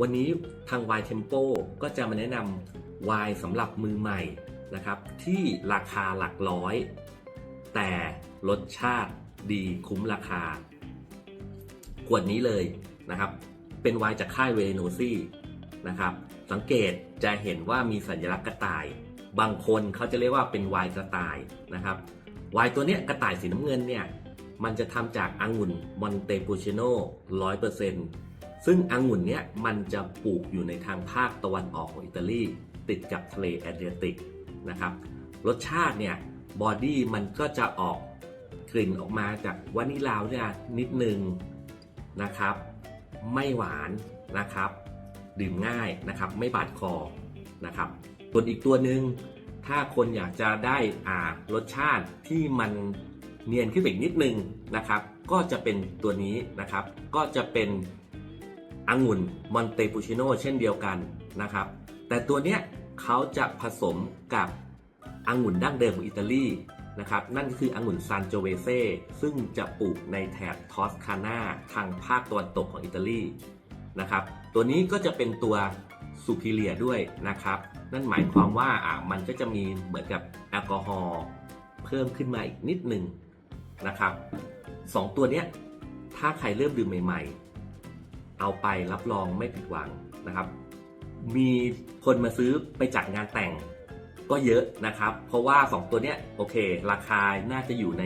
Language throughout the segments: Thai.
วันนี้ทาง Y Tempo ก็จะมาแนะนำ Y สำหรับมือใหม่นะครับ ที่ราคาหลักร้อย แต่รสชาติดีคุ้มราคา ขวดนี้เลยนะครับ เป็นไวน์จากค่ายเวโนซี่นะครับ สังเกตจะเห็นว่ามีสัญลักษณ์กระต่าย บางคนเขาจะเรียกว่าเป็นไวน์กระต่ายนะครับไวน์ตัวเนี้ยกระต่ายสีน้ำเงินเนี่ย มันจะทำจากองุ่นมอนเตปูชิโน่ร้อยเปอร์เซ็นต์ ซึ่งองุ่นเนี้ยมันจะปลูกอยู่ในทางภาคตะวันออกของอิตาลีติดกับทะเลแอดริยาติกนะครับรสชาติเนี่ยบอดี้มันก็จะออกกลิ่นออกมาจากวานิลาเนี่ยนิดนึงนะครับ ไม่หวานนะครับ ดื่มง่ายนะครับ ไม่บาดคอนะครับส่วนอีกตัวหนึ่งถ้าคนอยากจะได้อ่ารสชาติที่มันเนียนขึ้นอีกนิดนึงนะครับ ก็จะเป็นตัวนี้นะครับ ก็จะเป็น องุ่นมอนเตปูชิโน่เช่นเดียวกันนะครับ แต่ตัวเนี้ยเขาจะผสมกับองุ่นดั้งเดิมของอิตาลีนะครับนั่นก็คือองุ่นซานโจเวเซ่ซึ่งจะปลูกในแถบทอสคานาทางภาคตะวันตกของอิตาลีนะครับตัวนี้ก็จะเป็นตัวซูพิเลียด้วยนะครับ นั่นหมายความว่าอะมันก็จะมีเหมือนกับแอลกอฮอล์เพิ่มขึ้นมาอีกนิดหนึ่งนะครับสองตัวเนี้ยถ้าใครเริ่มดื่มใหม่ ๆ เอาไปรับรองไม่ผิดหวังนะครับ มีคนมาซื้อไปจัดงานแต่งก็เยอะนะครับ เพราะว่า 2 ตัวเนี้ยโอเค ราคาน่าจะอยู่ใน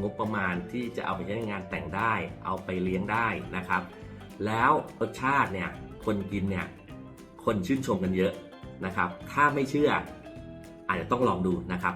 งบประมาณที่จะเอาไปใช้ในงานแต่งได้ เอาไปเลี้ยงได้นะครับ แล้วรสชาติเนี่ยคนกินเนี่ยคนชื่นชมกันเยอะนะครับ ถ้าไม่เชื่ออาจจะต้องลองดูนะครับ